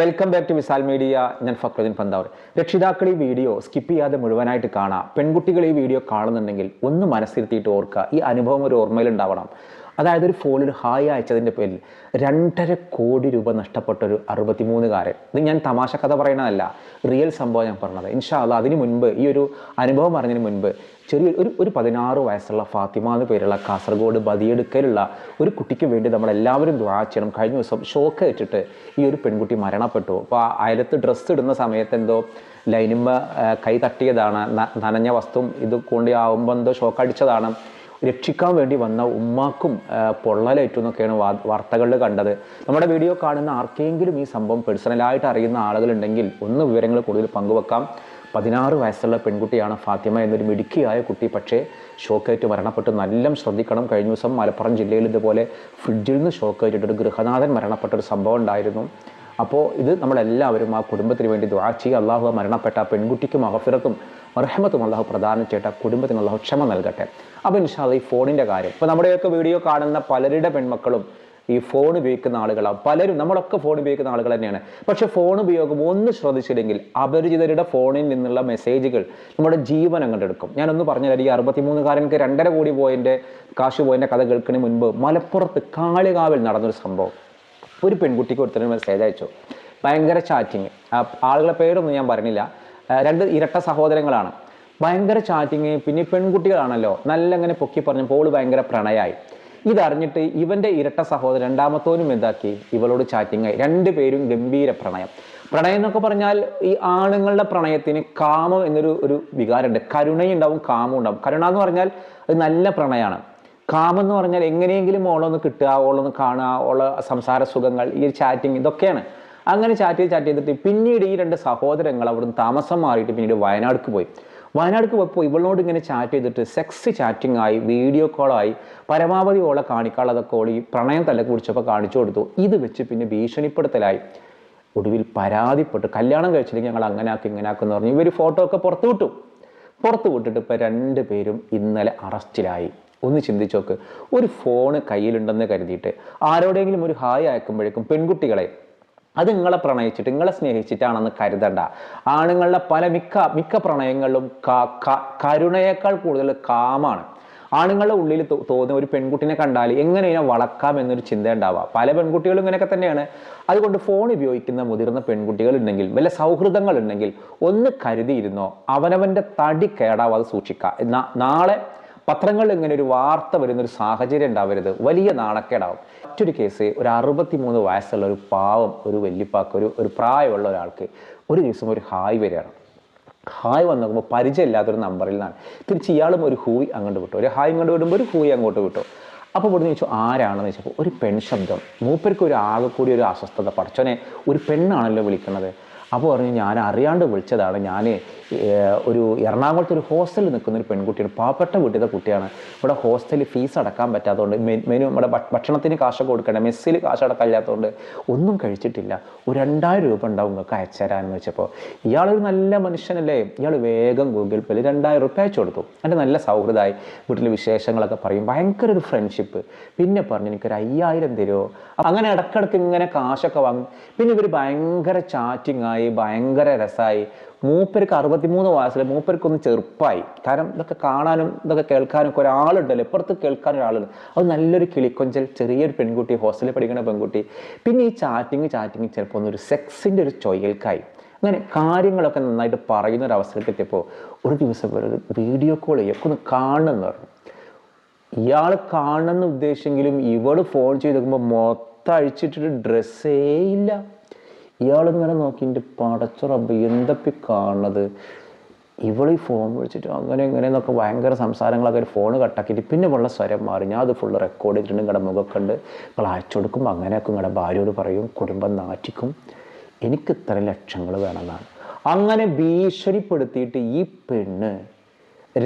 Welcome back to Misal media ഞാൻ ഫക്രുദ്ദീൻ പന്താവർ. രക്ഷിതാക്കൾ ഈ വീഡിയോ സ്കിപ്പ് ചെയ്യാതെ മുഴുവനായിട്ട് കാണാം. പെൺകുട്ടികൾ ഈ വീഡിയോ കാണുന്നുണ്ടെങ്കിൽ ഒന്ന് മനസ്സിരുത്തിയിട്ട് ഓർക്കുക. ഈ അനുഭവം ഒരു ഓർമ്മയിൽ ഉണ്ടാവണം അതായത് ഒരു ഫോണിൽ ഹായ് അയച്ചതിന്റെ പേരിൽ രണ്ടര കോടി രൂപ നഷ്ടപ്പെട്ട ഒരു അറുപത്തിമൂന്നുകാരൻ. ഇത് ഞാൻ തമാശ കഥ പറയണതല്ല റിയൽ സംഭവം ഞാൻ പറഞ്ഞത്. ഇൻഷാ അല്ല അതിന് മുൻപ് ഈ ഒരു അനുഭവം അറിഞ്ഞതിന് മുൻപ് ചെറിയ ഒരു ഒരു പതിനാറ് വയസ്സുള്ള ഫാത്തിമ എന്ന പേരുള്ള കാസർഗോഡ് ബദിയെടുക്കലുള്ള ഒരു കുട്ടിക്ക് വേണ്ടി നമ്മളെല്ലാവരും ദ്വാ ചെയ്യണം. കഴിഞ്ഞ ദിവസം ഷോക്ക് വെച്ചിട്ട് ഈ ഒരു പെൺകുട്ടി മരണപ്പെട്ടു. അപ്പോൾ അയലത്ത് ഡ്രസ്സ് ഇടുന്ന സമയത്ത് എന്തോ ലൈനുമ്പ കൈ തട്ടിയതാണ്. നനഞ്ഞ വസ്തു ഇത് കൊണ്ട് ആവുമ്പോൾ എന്തോ ഷോക്ക് അടിച്ചതാണ്. രക്ഷിക്കാൻ വേണ്ടി വന്ന ഉമ്മാക്കും പൊള്ളലേറ്റു എന്നൊക്കെയാണ് വാർത്തകളിൽ കണ്ടത്. നമ്മുടെ വീഡിയോ കാണുന്ന ആർക്കെങ്കിലും ഈ സംഭവം പേഴ്സണലായിട്ട് അറിയുന്ന ആളുകളുണ്ടെങ്കിൽ ഒന്ന് വിവരങ്ങൾ കൂടുതൽ പങ്കുവെക്കാം. പതിനാറ് വയസ്സുള്ള പെൺകുട്ടിയാണ് ഫാത്തിമ എന്നൊരു മിടുക്കിയായ കുട്ടി പക്ഷേ ഷോക്കേറ്റ് മരണപ്പെട്ട്. നല്ല ശ്രദ്ധിക്കണം. കഴിഞ്ഞ ദിവസം മലപ്പുറം ജില്ലയിൽ ഇതുപോലെ ഫ്രിഡ്ജിൽ നിന്ന് ഷോക്കേറ്റിട്ട് ഒരു ഗൃഹനാഥൻ മരണപ്പെട്ട ഒരു സംഭവം ഉണ്ടായിരുന്നു. അപ്പോൾ ഇത് നമ്മളെല്ലാവരും ആ കുടുംബത്തിന് വേണ്ടി ദ്വാ അള്ളാഹു മരണപ്പെട്ട പെൺകുട്ടിക്ക് മഹഫിറത്തും മർഹമത്തും അള്ളാഹു പ്രദാനം ചെയ്യട്ടെ കുടുംബത്തിന് അള്ളാഹു ക്ഷമ നൽകട്ടെ. അപ്പോൾ ഇൻഷാല്ല ഈ ഫോണിന്റെ കാര്യം. ഇപ്പോൾ നമ്മുടെയൊക്കെ വീഡിയോ കാണുന്ന പലരുടെ പെൺമക്കളും ഈ ഫോൺ ഉപയോഗിക്കുന്ന ആളുകളാണ് പലരും നമ്മളൊക്കെ ഫോൺ ഉപയോഗിക്കുന്ന ആളുകൾ തന്നെയാണ്. പക്ഷെ ഫോൺ ഉപയോഗം ഒന്ന് ശ്രദ്ധിച്ചില്ലെങ്കിൽ അപരിചിതരുടെ ഫോണിൽ നിന്നുള്ള മെസ്സേജുകൾ നമ്മുടെ ജീവൻ അങ്ങോട്ട് എടുക്കും. ഞാനൊന്ന് പറഞ്ഞാൽ ഈ അറുപത്തിമൂന്നുകാരൻക്ക് രണ്ടര കോടി പോയിന്റെ കാശ് പോയിന്റെ കഥ കേൾക്കുന്നതിന് മുൻപ് മലപ്പുറത്ത് കാളികാവിൽ നടന്നൊരു സംഭവം. ഒരു പെൺകുട്ടിക്ക് ഒരുത്തരം മെസ്സേജ് അയച്ചു. ഭയങ്കര ചാറ്റിങ്. ആളുകളെ പേരൊന്നും ഞാൻ പറഞ്ഞില്ല. രണ്ട് ഇരട്ട സഹോദരങ്ങളാണ്. ഭയങ്കര ചാറ്റിങ് പിന്നെ പെൺകുട്ടികളാണല്ലോ. നല്ല അങ്ങനെ പൊക്കി പറഞ്ഞപ്പോൾ ഓൾ ഭയങ്കര പ്രണയായി. ഇതറിഞ്ഞിട്ട് ഇവന്റെ ഇരട്ട സഹോദരൻ രണ്ടാമത്തോനും എന്താക്കി? ഇവളോട് ചാറ്റിങ് ആയി. രണ്ടുപേരും ഗംഭീര പ്രണയം. പ്രണയം എന്നൊക്കെ പറഞ്ഞാൽ ഈ ആണുങ്ങളുടെ പ്രണയത്തിന് കാമം എന്നൊരു ഒരു വികാരമുണ്ട്. കരുണയുണ്ടാവും കാമം ഉണ്ടാവും. കരുണ എന്ന് പറഞ്ഞാൽ അത് നല്ല പ്രണയമാണ്. കാമം എന്ന് പറഞ്ഞാൽ എങ്ങനെയെങ്കിലും ഓളൊന്ന് കിട്ടുക ഓളൊന്ന് കാണുക ഓള സംസാര സുഖങ്ങൾ ഈ ചാറ്റിങ് ഇതൊക്കെയാണ്. അങ്ങനെ ചാറ്റ് ചെയ്ത് ചാറ്റ് ചെയ്തിട്ട് പിന്നീട് ഈ രണ്ട് സഹോദരങ്ങൾ അവിടുന്ന് താമസം മാറിയിട്ട് പിന്നീട് വയനാട്ടിലേക്ക് പോയി. വയനാട്ടിലേക്ക് പോയപ്പോൾ ഇവളോട് ഇങ്ങനെ ചാറ്റ് ചെയ്തിട്ട് സെക്സ് ചാറ്റിംഗ് ആയി വീഡിയോ കോളായി പരമാവധി ഓളെ കാണിക്കാനുള്ളതൊക്കെ ഓളി പ്രണയം തല കുടിച്ചപ്പോൾ കാണിച്ചു കൊടുത്തു. ഇത് വെച്ച് പിന്നെ ഭീഷണിപ്പെടുത്തലായി. ഒടുവിൽ പരാതിപ്പെട്ട്. കല്യാണം കഴിച്ചില്ലെങ്കിൽ ഞങ്ങൾ അങ്ങനെ ആക്കി ഇങ്ങനെ ആക്കുമെന്ന് പറഞ്ഞു. ഇവർ ഫോട്ടോ ഒക്കെ പുറത്തു വിട്ടു. പുറത്തു വിട്ടിട്ട് ഇപ്പോൾ രണ്ട് പേരും ഇന്നലെ അറസ്റ്റിലായി. ഒന്ന് ചിന്തിച്ചോക്ക് ഒരു ഫോണ് കയ്യിലുണ്ടെന്ന് കരുതിയിട്ട് ആരോടെങ്കിലും ഒരു ഹായ് അയക്കുമ്പോഴേക്കും പെൺകുട്ടികളെ അത് നിങ്ങളെ പ്രണയിച്ചിട്ട് നിങ്ങളെ സ്നേഹിച്ചിട്ടാണെന്ന് കരുതണ്ട. ആണുങ്ങളുടെ പല മിക്ക മിക്ക പ്രണയങ്ങളിലും കരുണയേക്കാൾ കൂടുതൽ കാമാണ്. ആണുങ്ങളുടെ ഉള്ളിൽ തോന്നുന്ന ഒരു പെൺകുട്ടിനെ കണ്ടാൽ എങ്ങനെ ഇതിനെ വളക്കാം എന്നൊരു ചിന്ത ഉണ്ടാവുക പല പെൺകുട്ടികളും ഇങ്ങനെയൊക്കെ തന്നെയാണ്. അതുകൊണ്ട് ഫോൺ ഉപയോഗിക്കുന്ന മുതിർന്ന പെൺകുട്ടികൾ ഉണ്ടെങ്കിൽ വല്ല സൗഹൃദങ്ങൾ ഉണ്ടെങ്കിൽ ഒന്ന് കരുതിയിരുന്നോ? അവനവന്റെ തടി കേടാവാതെ സൂക്ഷിക്കുക നാളെ പത്രങ്ങളിൽ ഇങ്ങനെ ഒരു വാർത്ത വരുന്ന ഒരു സാഹചര്യം ഉണ്ടാവരുത്. വലിയ നാണക്കേടാവും. മറ്റൊരു കേസ് ഒരു അറുപത്തിമൂന്ന് വയസ്സുള്ള ഒരു പാവം ഒരു വല്യപ്പാക്ക് ഒരു ഒരു പ്രായമുള്ള ഒരാൾക്ക് ഒരു ദിവസം ഒരു ഹായ് വരികയാണ്. ഹായ് വന്ന് നോക്കുമ്പോൾ പരിചയമില്ലാത്തൊരു നമ്പറിൽ നിന്നാണ്. തിരിച്ച് ഇയാളും ഒരു ഹൂയ് അങ്ങോട്ട് വിട്ടു. ഒരു ഹായ് ഇങ്ങോട്ട് വിടുമ്പോൾ ഒരു ഹൂയ് അങ്ങോട്ട് വിട്ടു. അപ്പോൾ ഇവിടുന്ന് ചോദിച്ചു ആരാണെന്ന് ചോദിച്ചപ്പോൾ ഒരു പെൺ ശബ്ദം മൂപ്പർക്ക് ഒരു ആകെ കൂടി ഒരു അസ്വസ്ഥത പഠിച്ചോനെ ഒരു പെണ്ണാണല്ലോ വിളിക്കുന്നത്. അപ്പോൾ പറഞ്ഞു ഞാൻ അറിയാണ്ട് വിളിച്ചതാണ്. ഞാൻ ഒരു എറണാകുളത്ത് ഒരു ഹോസ്റ്റലിൽ നിൽക്കുന്ന ഒരു പെൺകുട്ടിയാണ് പാവപ്പെട്ട വീട്ടിലെ കുട്ടിയാണ്. ഇവിടെ ഹോസ്റ്റലിൽ ഫീസ് അടക്കാൻ പറ്റാത്തതുകൊണ്ട് മെനു നമ്മുടെ ഭക്ഷണത്തിന് കാശൊക്കെ കൊടുക്കണ്ടേ? മെസ്സിൽ കാശ് അടക്കാൻ ഇല്ലാത്തതുകൊണ്ട് ഒന്നും കഴിച്ചിട്ടില്ല. ഒരു രണ്ടായിരം രൂപ ഉണ്ടാവും നിങ്ങൾക്ക് അയച്ചുതരാമെന്ന് വെച്ചപ്പോൾ. ഇയാളൊരു നല്ല മനുഷ്യനല്ലേ? ഇയാൾ വേഗം ഗൂഗിൾ പേയിൽ രണ്ടായിരം റുപ്യ അയച്ചു കൊടുത്തു. എന്റെ നല്ല സൗഹൃദമായി വീട്ടിലെ വിശേഷങ്ങളൊക്കെ പറയും. ഭയങ്കര ഒരു ഫ്രണ്ട്ഷിപ്പ്. പിന്നെ പറഞ്ഞു എനിക്കൊരു അയ്യായിരം തരുമോ? അങ്ങനെ ഇടക്കിടക്ക് ഇങ്ങനെ കാശൊക്കെ വാങ്ങും. പിന്നെ ഇവർ ഭയങ്കര ചാറ്റിംഗ് ആയി ഭയങ്കര രസമായി. മൂപ്പർക്ക് അറുപത്തിമൂന്ന് വയസ്സിൽ മൂപ്പർക്കൊന്ന് ചെറുപ്പമായി കാരണം ഇതൊക്കെ കാണാനും ഇതൊക്കെ കേൾക്കാനും ഒക്കെ ഒരാളുണ്ടല്ലോ. ഇപ്പുറത്ത് കേൾക്കാൻ ഒരാളുണ്ട്. അത് നല്ലൊരു കിളിക്കൊഞ്ചൽ ചെറിയൊരു പെൺകുട്ടി ഹോസ്റ്റലിൽ പഠിക്കുന്ന പെൺകുട്ടി. പിന്നെ ഈ ചാറ്റിങ് ചാറ്റിങ് ചിലപ്പോൾ ഒന്നൊരു സെക്സിന്റെ ഒരു ചൊയൽക്കായി അങ്ങനെ കാര്യങ്ങളൊക്കെ നന്നായിട്ട് പറയുന്ന ഒരു അവസരത്തിൽ എത്തിയപ്പോൾ ഒരു ദിവസം ഒരു വീഡിയോ കോൾ ചെയ്യൊക്കെ ഒന്ന് കാണണമെന്ന് പറഞ്ഞു. ഇയാൾ കാണണമെന്ന് ഉദ്ദേശിച്ചെങ്കിലും ഇവൾ ഫോൺ ചെയ്ത് നോക്കുമ്പോൾ മൊത്തം അഴിച്ചിട്ടിട്ട് ഡ്രസ്സേ ഇല്ല. ഇയാളിങ്ങനെ എന്റെ പടച്ച റബ്ബ് എന്തപ്പി കാണുന്നത്? ഇവളീ ഫോൺ വിളിച്ചിട്ട് അങ്ങനെ ഇങ്ങനെ എന്നൊക്കെ ഭയങ്കര സംസാരങ്ങളൊക്കെ ഒരു ഫോൺ കട്ടാക്കിയിട്ട് പിന്നെ ഉള്ള സ്വരം മാറി. ഞാൻ അത് ഫുള്ള് റെക്കോർഡ് ചെയ്തിട്ടുണ്ട് നിങ്ങളുടെ മുഖമൊക്കെ ഉണ്ട് ഇപ്പോൾ അയച്ചു കൊടുക്കുമ്പോൾ അങ്ങനെയൊക്കെ നിങ്ങളുടെ ഭാര്യയോട് പറയും കുടുംബം നാറ്റിക്കും. എനിക്ക് ഇത്ര ലക്ഷങ്ങൾ വേണമെന്നാണ്. അങ്ങനെ ഭീഷണിപ്പെടുത്തിയിട്ട് ഈ പെണ്ണ്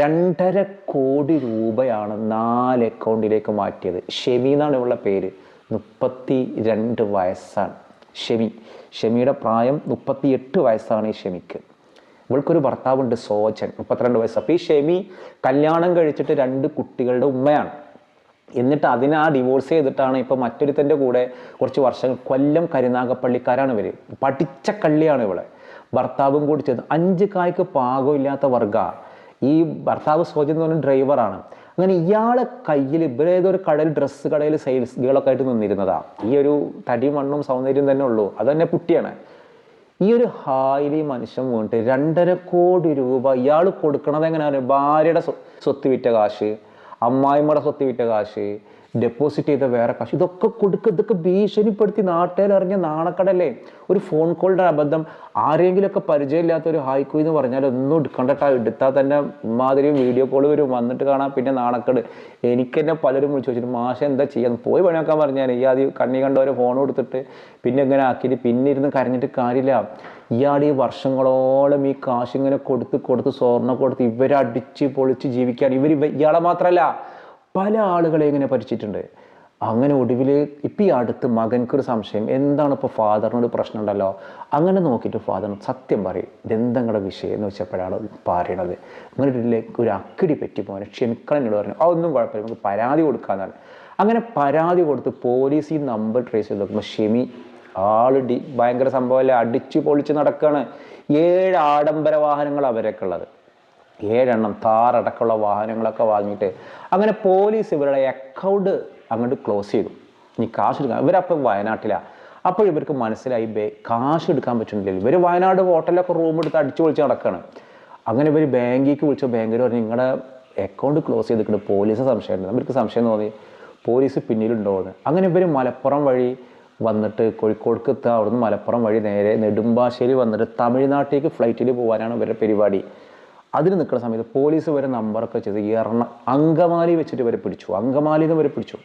രണ്ടര കോടി രൂപയാണ് നാല് അക്കൗണ്ടിലേക്ക് മാറ്റിയത്. ഷെമി എന്നാണ് ഇവളുടെ പേര്. മുപ്പത്തി രണ്ട് വയസ്സാണ്. ഷെമി. ഷെമിയുടെ പ്രായം മുപ്പത്തിയെട്ട് വയസ്സാണ് ഈ ഷെമിക്ക്. ഇവൾക്കൊരു ഭർത്താവുണ്ട് സോജൻ മുപ്പത്തിരണ്ട് വയസ്സ്. അപ്പോൾ ഈ ഷെമി കല്യാണം കഴിച്ചിട്ട് രണ്ട് കുട്ടികളുടെ ഉമ്മയാണ്. എന്നിട്ട് അതിനെ ആ ഡിവോഴ്സ് ചെയ്തിട്ടാണ് ഇപ്പോൾ മറ്റൊരുത്തന്റെ കൂടെ കുറച്ച് വർഷങ്ങൾ കൊല്ലം കരുനാഗപ്പള്ളിക്കാരാണ് ഇവർ പഠിച്ച കള്ളിയാണ് ഇവളെ. ഭർത്താവും കൂടി ചേർന്ന് അഞ്ച് കായ്ക്ക് പാകമില്ലാത്ത വർഗ. ഈ ഭർത്താവ് സോജൻ എന്ന് പറഞ്ഞ ഡ്രൈവറാണ് അങ്ങനെ ഇയാളെ കയ്യിൽ ഇവരേതൊരു കടയിൽ ഡ്രസ്സ് കടയിൽ സെയിൽസ് ഗേളൊക്കെ ആയിട്ട് നിന്നിരുന്നതാ. ഈ ഒരു തടി മണ്ണും സൗന്ദര്യം തന്നെ ഉള്ളൂ. അത് തന്നെ കുട്ടിയാണ് ഈ ഒരു ഹായിലി മനുഷ്യൻ വീണിട്ട് രണ്ടര കോടി രൂപ ഇയാൾ കൊടുക്കണത് എങ്ങനെയാണ് ഭാര്യയുടെ സ്വ- സ്വത്ത് വിറ്റ കാശ് അമ്മായിമ്മയുടെ സ്വത്ത് വിറ്റ കാശ് ഡെപ്പോസിറ്റ് ചെയ്ത വേറെ കാശ്. ഇതൊക്കെ കൊടുക്കുക ഇതൊക്കെ ഭീഷണിപ്പെടുത്തി നാട്ടുകാരറിഞ്ഞ നാണക്കടല്ലേ? ഒരു ഫോൺ കോളിന്റെ അബദ്ധം. ആരെങ്കിലുമൊക്കെ പരിചയമില്ലാത്ത ഒരു ഹായ്ക്കു എന്ന് പറഞ്ഞാൽ ഒന്നും എടുക്കണ്ടട്ടാ. എടുത്താൽ തന്നെ മാതിരി വീഡിയോ കോൾ വരും. വന്നിട്ട് കാണാം പിന്നെ നാണക്കട്. എനിക്ക് തന്നെ പലരും വിളിച്ചു വെച്ചിട്ട് മാഷ എന്താ ചെയ്യാൻ പോയി പണിയാക്കാൻ പറഞ്ഞാൽ ഈ ആദ്യം കണ്ണി കണ്ടവരെ ഫോൺ കൊടുത്തിട്ട് പിന്നെ ഇങ്ങനെ ആക്കിയിട്ട് പിന്നെ ഇരുന്ന് കരഞ്ഞിട്ട് കാര്യമില്ല. ഇയാൾ ഈ വർഷങ്ങളോളം ഈ കാശിങ്ങനെ കൊടുത്ത് കൊടുത്ത് സ്വർണം കൊടുത്ത് ഇവരടിച്ച് പൊളിച്ച് ജീവിക്കാൻ ഇവർ ഇയാളെ മാത്രമല്ല പല ആളുകളെ ഇങ്ങനെ പരിച്ചിട്ടുണ്ട് അങ്ങനെ ഒടുവിൽ ഇപ്പം ഈ അടുത്ത് മകൻക്കൊരു സംശയം. എന്താണ് ഇപ്പോൾ ഫാദറിനൊരു പ്രശ്നം ഉണ്ടല്ലോ അങ്ങനെ നോക്കിയിട്ട് ഫാദർ സത്യം പറയും. ഇതെന്തങ്ങളുടെ വിഷയം എന്ന് വെച്ചപ്പോഴാണ് പറയണത്. അങ്ങനെ ഒരു അക്കിടി പറ്റി പോകാൻ. ക്ഷമിക്കണം എന്നോട് പറഞ്ഞു. അതൊന്നും കുഴപ്പമില്ല. നമുക്ക് പരാതി കൊടുക്കാന്നാണ്. അങ്ങനെ പരാതി കൊടുത്ത് പോലീസ് ഈ നമ്പർ ട്രേസ് ചെയ്ത് നോക്കുമ്പോൾ ഷെമി ആൾ ഡി ഭയങ്കര സംഭവമല്ലേ അടിച്ച് പൊളിച്ച് നടക്കുകയാണ് ഏഴ് ആഡംബര വാഹനങ്ങൾ അവരൊക്കെ ഉള്ളത്. ഏഴെണ്ണം താറടക്കമുള്ള വാഹനങ്ങളൊക്കെ വാങ്ങിയിട്ട് അങ്ങനെ പോലീസ് ഇവരുടെ അക്കൗണ്ട് അങ്ങോട്ട് ക്ലോസ് ചെയ്തു. ഇനി കാശ് എടുക്കാൻ ഇവരപ്പോൾ വയനാട്ടിലാണ് അപ്പോൾ ഇവർക്ക് മനസ്സിലായി ബേ കാശ് എടുക്കാൻ പറ്റുന്നില്ല ഇവർ വയനാട് ഹോട്ടലിലൊക്കെ റൂം എടുത്ത് അടിച്ചു പൊളിച്ച് നടക്കുകയാണ് അങ്ങനെ ഇവർ ബാങ്കിലേക്ക് വിളിച്ച ബാങ്കിൽ പറഞ്ഞു നിങ്ങളുടെ അക്കൗണ്ട് ക്ലോസ് ചെയ്തിട്ടുണ്ട് പോലീസ് സംശയമുണ്ട് അവർക്ക് സംശയം തോന്നി. പോലീസ് പിന്നിലുണ്ടോ എന്ന്. അങ്ങനെ ഇവർ മലപ്പുറം വഴി വന്നിട്ട് കോഴിക്കോടേക്ക് എത്തുക അവിടുന്ന് മലപ്പുറം വഴി നേരെ നെടുമ്പാശ്ശേരി വന്നിട്ട് തമിഴ്നാട്ടിലേക്ക് ഫ്ലൈറ്റിൽ പോകാനാണ് ഇവരുടെ പരിപാടി. അതിന് നിൽക്കുന്ന സമയത്ത് പോലീസ് വരെ നമ്പറൊക്കെ ചെയ്ത് എറണ അങ്കമാലി വെച്ചിട്ട് വരെ പിടിച്ചു. അങ്കമാലിയിൽ നിന്ന് ഇവരെ പിടിച്ചു.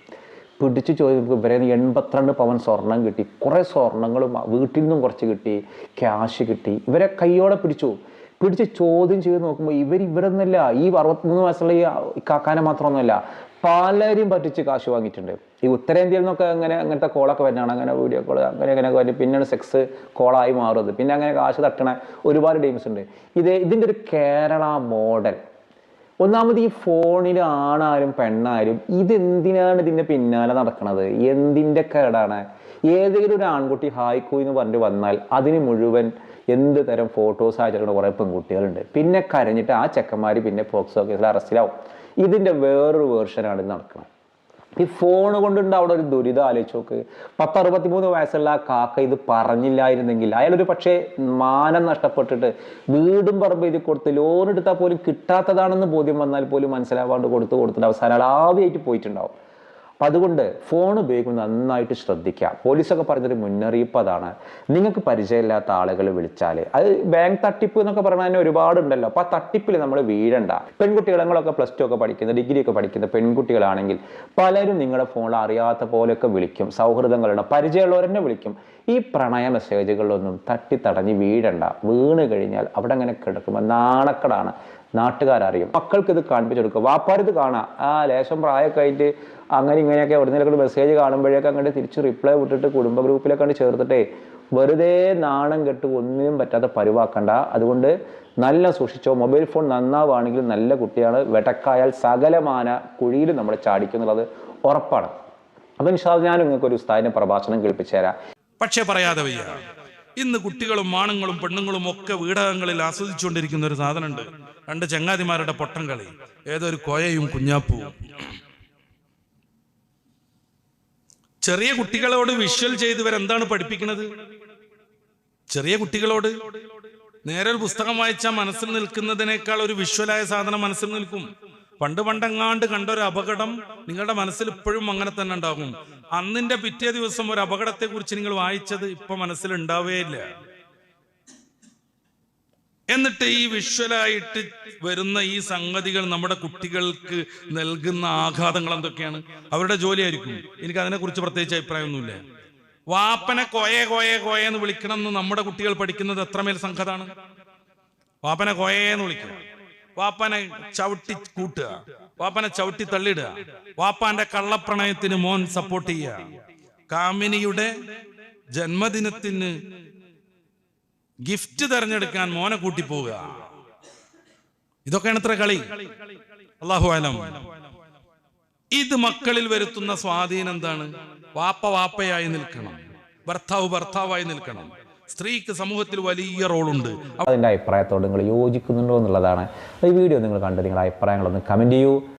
പിടിച്ച് നമുക്ക് ഇവരെ എൺപത്തിരണ്ട് പവൻ സ്വർണം കിട്ടി. കുറേ സ്വർണങ്ങളും വീട്ടിൽ നിന്നും കുറച്ച് കിട്ടി. ക്യാഷ് കിട്ടി. ഇവരെ കൈയോടെ പിടിച്ചു. പിടിച്ച് ചോദ്യം ചെയ്ത് നോക്കുമ്പോൾ ഇവർ ഇവരൊന്നുമല്ല. ഈ അറുപത്തിമൂന്ന് വയസ്സുള്ള ഈ കാക്കാനെ മാത്രമൊന്നുമല്ല. പലരും പറ്റിച്ച് കാശ് വാങ്ങിയിട്ടുണ്ട്. ഈ ഉത്തരേന്ത്യയിൽ നിന്നൊക്കെ അങ്ങനെ അങ്ങനത്തെ കോളൊക്കെ വരുന്നതാണ്. അങ്ങനെ വീഡിയോ കോൾ അങ്ങനെ അങ്ങനെയൊക്കെ വരും. പിന്നെയാണ് സെക്സ് കോളായി മാറുന്നത്. പിന്നെ അങ്ങനെ കാശ് തട്ടണ ഒരുപാട് ടീംസ് ഉണ്ട്. ഇത് ഇതിന്റെ ഒരു കേരള മോഡൽ ഒന്നാമത് ഈ ഫോണിൽ ആണാരും പെണ്ണാരും ഇതെന്തിനാണ് ഇതിന്റെ പിന്നാലെ നടക്കുന്നത് എന്തിന്റെ കേടാണ്? ഏതെങ്കിലും ഒരു ആൺകുട്ടി ഹായ്ക്കൂ എന്ന് പറഞ്ഞിട്ട് വന്നാൽ അതിന് മുഴുവൻ എന്ത് തരം ഫോട്ടോസ് അയച്ചിട്ടുള്ള കുറേ പെൺകുട്ടികളുണ്ട്. പിന്നെ കരഞ്ഞിട്ട് ആ ചെക്കന്മാർ പിന്നെ പോക്സോ കേസിൽ അറസ്റ്റിലാവും ഇതിന്റെ വേറൊരു വേർഷനാണ് നടക്കുന്നത്. ഈ ഫോൺ കൊണ്ടുണ്ട് അവിടെ ഒരു ദുരിതം ആലോചിച്ച് നോക്ക്. പത്ത് അറുപത്തിമൂന്ന് വയസ്സുള്ള ആ കാക്ക ഇത് പറഞ്ഞില്ലായിരുന്നെങ്കിൽ അയാളൊരു പക്ഷേ മാനം നഷ്ടപ്പെട്ടിട്ട് വീടും പറമ്പ് ഇത് കൊടുത്ത് ലോൺ എടുത്താൽ പോലും കിട്ടാത്തതാണെന്ന് ബോധ്യം വന്നാൽ പോലും മനസ്സിലാവാണ്ട് കൊടുത്ത് കൊടുത്തിട്ട് അവസാനം ആവിയായിട്ട് പോയിട്ടുണ്ടാവും. അപ്പം അതുകൊണ്ട് ഫോൺ ഉപയോഗിക്കുമ്പോൾ നന്നായിട്ട് ശ്രദ്ധിക്കുക. പോലീസൊക്കെ പറഞ്ഞൊരു മുന്നറിയിപ്പ് അതാണ്. നിങ്ങൾക്ക് പരിചയമില്ലാത്ത ആളുകൾ വിളിച്ചാൽ അത് ബാങ്ക് തട്ടിപ്പ് എന്നൊക്കെ പറഞ്ഞാൽ തന്നെ ഒരുപാടുണ്ടല്ലോ. അപ്പോൾ ആ തട്ടിപ്പിൽ നമ്മൾ വീഴണ്ട. പെൺകുട്ടികളങ്ങളൊക്കെ പ്ലസ് ടു ഒക്കെ പഠിക്കുന്ന ഡിഗ്രി ഒക്കെ പഠിക്കുന്ന പെൺകുട്ടികളാണെങ്കിൽ പലരും നിങ്ങളുടെ ഫോണിൽ അറിയാത്ത പോലെയൊക്കെ വിളിക്കും. സൗഹൃദങ്ങളുണ്ട്. പരിചയമുള്ളവരെന്നെ വിളിക്കും. ഈ പ്രണയ മെസ്സേജുകളിലൊന്നും തട്ടി തടഞ്ഞ് വീഴണ്ട. വീണ് കഴിഞ്ഞാൽ അവിടെ അങ്ങനെ കിടക്കുമ്പോൾ നാണക്കടാണ്. നാട്ടുകാരറിയും. മക്കൾക്ക് ഇത് കാണിപ്പിച്ചു കൊടുക്കുക വാപ്പാരിത് കാണാം. ആ ലേശം പ്രായമൊക്കെ ആയിട്ട് അങ്ങനെ ഇങ്ങനെയൊക്കെ എവിടുന്നേലൊക്കെ മെസ്സേജ് കാണുമ്പോഴേക്കും അങ്ങോട്ട് തിരിച്ച് റിപ്ലൈ വിട്ടിട്ട് കുടുംബ ഗ്രൂപ്പിലൊക്കെ കണ്ട് ചേർത്തിട്ടേ വെറുതെ നാണം കെട്ട് ഒന്നിനും പറ്റാത്ത പരുവാക്കണ്ട. അതുകൊണ്ട് നല്ല സൂക്ഷിച്ചോ. മൊബൈൽ ഫോൺ നന്നാവുകയാണെങ്കിൽ നല്ല കുട്ടിയാണ്. വെടക്കായാൽ സകലമാന കുഴിയിൽ നമ്മൾ ചാടിക്കുന്നുള്ളത് ഉറപ്പാണ്. അപ്പം ഇൻഷാ ഞാൻ നിങ്ങൾക്ക് ഒരു ഉസ്താദിന്റെ പ്രഭാഷണം കേൾപ്പിച്ചു തരാം. പക്ഷേ പറയാതെ വയ്യ. ഇന്ന് കുട്ടികളും ആണുങ്ങളും പെണ്ണുങ്ങളും ഒക്കെ വീടകങ്ങളിൽ ആസ്വദിച്ചുകൊണ്ടിരിക്കുന്ന ഒരു സാധനമുണ്ട്. രണ്ട് ചങ്ങാതിമാരുടെ പൊട്ടം കളി. ഏതൊരു കോയയും കുഞ്ഞാപ്പൂ ചെറിയ കുട്ടികളോട് വിഷ്വൽ ചെയ്ത് ഇവരെന്താണ് പഠിപ്പിക്കുന്നത് ചെറിയ കുട്ടികളോട്? നേരെ ഒരു പുസ്തകം വായിച്ചാൽ മനസ്സിൽ നിൽക്കുന്നതിനേക്കാൾ ഒരു വിഷ്വലായ സാധനം മനസ്സിൽ നിൽക്കും. പണ്ട് പണ്ടെങ്ങാണ്ട് കണ്ട ഒരു അപകടം നിങ്ങളുടെ മനസ്സിൽ ഇപ്പോഴും അങ്ങനെ തന്നെ ഉണ്ടാകും. അന്നിന്റെ പിറ്റേ ദിവസം ഒരു അപകടത്തെ കുറിച്ച് നിങ്ങൾ വായിച്ചത് ഇപ്പൊ മനസ്സിൽ ഉണ്ടാവുകയില്ല എന്നിട്ട് ഈ വിഷ്വലായിട്ട് വരുന്ന ഈ സംഗതികൾ നമ്മുടെ കുട്ടികൾക്ക് നൽകുന്ന ആഘാതങ്ങൾ എന്തൊക്കെയാണ്? അവരുടെ ജോലിയായിരിക്കും. എനിക്ക് അതിനെക്കുറിച്ച് പ്രത്യേകിച്ച് അഭിപ്രായമൊന്നുമില്ല. വാപ്പനെ കോയെ കോയെ കോയ എന്ന് വിളിക്കണം എന്ന് നമ്മുടെ കുട്ടികൾ പഠിക്കുന്നത് എത്രമേൽ സംഘതാണ്? വാപ്പനെ കോയെന്ന് വിളിക്കുക. വാപ്പനെ ചവിട്ടി കൂട്ടുക. വാപ്പനെ ചവിട്ടി തള്ളിടുക വാപ്പാന്റെ കള്ളപ്രണയത്തിന് മോൻ സപ്പോർട്ട് ചെയ്യുക. കാമിനിയുടെ ജന്മദിനത്തിന് ഗിഫ്റ്റ് തെരഞ്ഞെടുക്കാൻ മോനെ കൂട്ടി പോവുക. ഇതൊക്കെയാണ് ഇത്ര കളി. അള്ളാഹു അലം. ഇത് മക്കളിൽ വരുത്തുന്ന സ്വാധീനം എന്താണ്? വാപ്പ വാപ്പയായി നിൽക്കണം. ഭർത്താവ് ഭർത്താവായി നിൽക്കണം. സ്ത്രീക്ക് സമൂഹത്തിൽ വലിയ റോളുണ്ട്. അതിന്റെ അഭിപ്രായത്തോട് നിങ്ങൾ യോജിക്കുന്നുണ്ടോ എന്നുള്ളതാണ് ഈ വീഡിയോ നിങ്ങൾ കണ്ട് നിങ്ങളുടെ അഭിപ്രായങ്ങളൊന്ന് കമന്റ് ചെയ്യൂ.